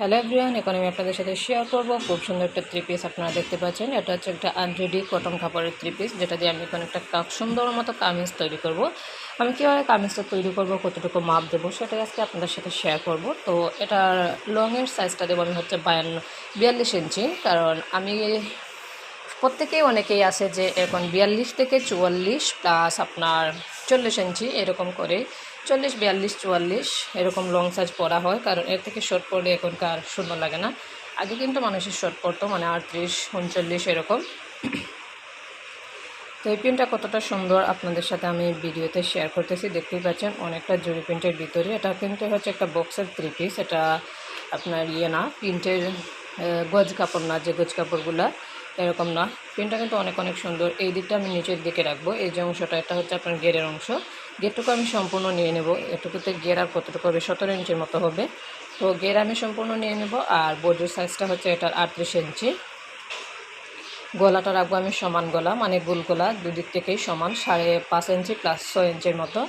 Hello everyone, এখন আমি আপনাদের সাথে শেয়ার করব। খুব সুন্দর একটা থ্রি পিস আপনারা দেখতে পাচ্ছেন। এটা হচ্ছে একটা আনরেডি কটন কাপড়ের থ্রি পিস যেটা দিয়ে আমি এখন একটা সুন্দর মতো কামিজ তৈরি করব। আমি কীভাবে কামিজটা তৈরি করব, কতটুকু মাপ দেবো, সেটাই আজকে আপনাদের সাথে শেয়ার করব। তো এটার লংয়ের সাইজটা দেবো আমি হচ্ছে বায়ান্ন, বিয়াল্লিশ ইঞ্চি কারণ আমি প্রত্যেকেই অনেকেই আছে যে এখন বিয়াল্লিশ থেকে চুয়াল্লিশ প্লাস আপনার চল্লিশ ইঞ্চি এরকম করে। চল্লিশ, বিয়াল্লিশ, চুয়াল্লিশ এরকম লং সাইজ পরা হয়, কারণ এর থেকে শর্ট পরলে এখনকার সুন্দর লাগে না। আগে কিন্তু মানুষের শর্ট পরতো মানে আটত্রিশ, উনচল্লিশ এরকম। তো এই প্রিন্টটা কতটা সুন্দর আপনাদের সাথে আমি ভিডিওতে শেয়ার করতেছি, দেখতেই পাচ্ছেন অনেকটা জরি প্রিন্টের ভিতরে। এটা কিন্তু হচ্ছে একটা বক্সের থ্রি পিস এটা আপনার ইয়ে না প্রিন্টের গজ কাপড় না, যে গজ কাপড়গুলা এরকম না। প্রিন্টটা কিন্তু অনেক অনেক সুন্দর। এই দিকটা আমি নিচের দিকে রাখব। এই যে অংশটা, এটা হচ্ছে আপনার গেরের অংশ। গেরটুকু আমি সম্পূর্ণ নিয়ে নেব। এটুকুতে গের আর কতটুকু হবে? সতেরো ইঞ্চির মতো হবে। তো গের আমি সম্পূর্ণ নিয়ে নেব। আর বোর্ডের সাইজটা হচ্ছে এটার আটত্রিশ ইঞ্চি। গলাটা রাখব আমি সমান গলা মানে গোল গলা, দুদিক থেকেই সমান, সাড়ে পাঁচ ইঞ্চি প্লাস ছয় ইঞ্চির মতো।